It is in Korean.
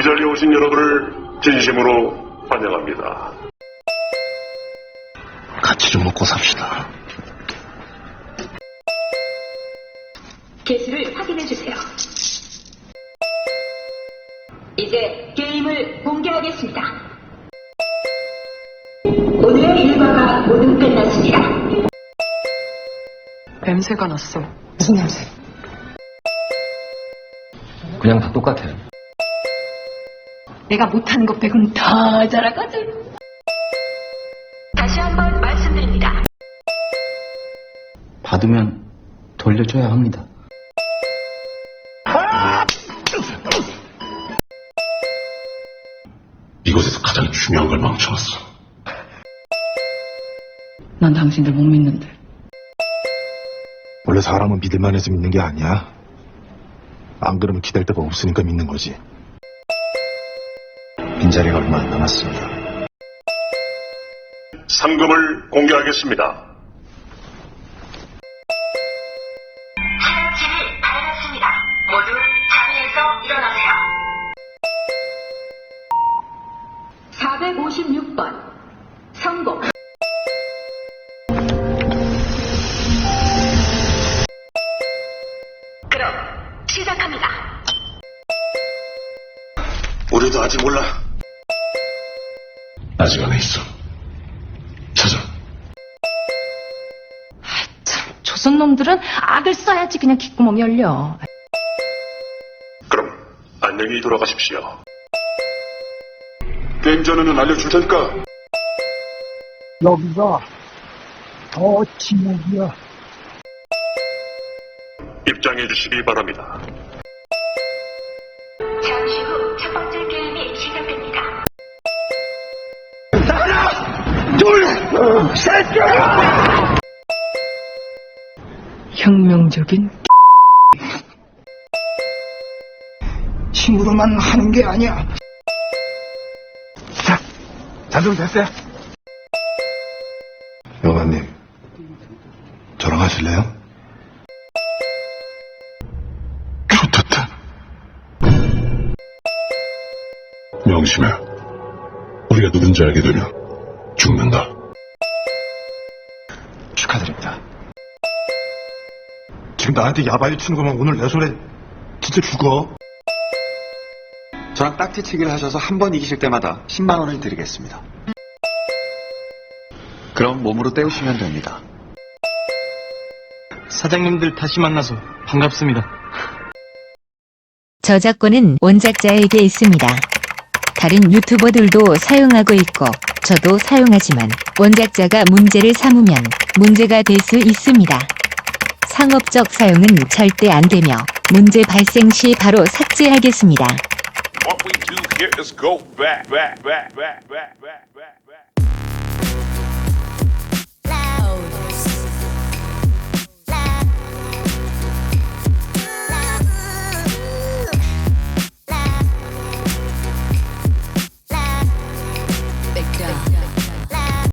이 자리에 오신 여러분을 진심으로 환영합니다. 같이 좀 먹고 삽시다. 개수를 확인해 주세요. 이제 게임을 공개하겠습니다. 오늘의 일과가 모두 끝났습니다. 냄새가 났어. 무슨 냄새? 그냥 다 똑같아요. 내가 못하는 것 빼고는 다 잘하거든. 다시 한번 말씀드립니다. 받으면 돌려줘야 합니다. 이곳에서 가장 중요한 걸 망쳐놨어. 난 당신들 못 믿는데. 원래 사람은 믿을만 해서 믿는 게 아니야. 안 그러면 기댈 데가 없으니까 믿는 거지. 빈자리가 얼마 안 남았습니다. 상금을 공개하겠습니다. 하나치를 알아놨습니다. 모두 자리에서 일어나세요. 456번 성공. 그럼 시작합니다. 우리도 아직 몰라. 아직 안에 있어. 찾아. 참, 조선 놈들은 악을 써야지 그냥 귓구멍 열려. 그럼 안녕히 돌아가십시오. 게임 전에는 알려줄 테니까 여기가 더 지옥이야. 입장해 주시기 바랍니다. 잠시 후 첫 번째 게임이 시작됩니다. 혁명적인 힘으로만 하는 게 아니야. 자, 자좀 됐어요. 여관님, 저랑 하실래요? 좋겠다. 명심해. 우리가 누군지 알게 되면 죽는다. 축하드립니다. 지금 나한테 야바이 치는 것만 오늘 내 손에 진짜 죽어. 저랑 딱지치기를 하셔서 한 번 이기실 때마다 10만 원을 드리겠습니다. 그럼 몸으로 때우시면 됩니다. 사장님들 다시 만나서 반갑습니다. 저작권은 원작자에게 있습니다. 다른 유튜버들도 사용하고 있고 저도 사용하지만 원작자가 문제를 삼으면 문제가 될 수 있습니다. 상업적 사용은 절대 안 되며 문제 발생 시 바로 삭제하겠습니다. What we do here is go back, back, back, back, back, back, back.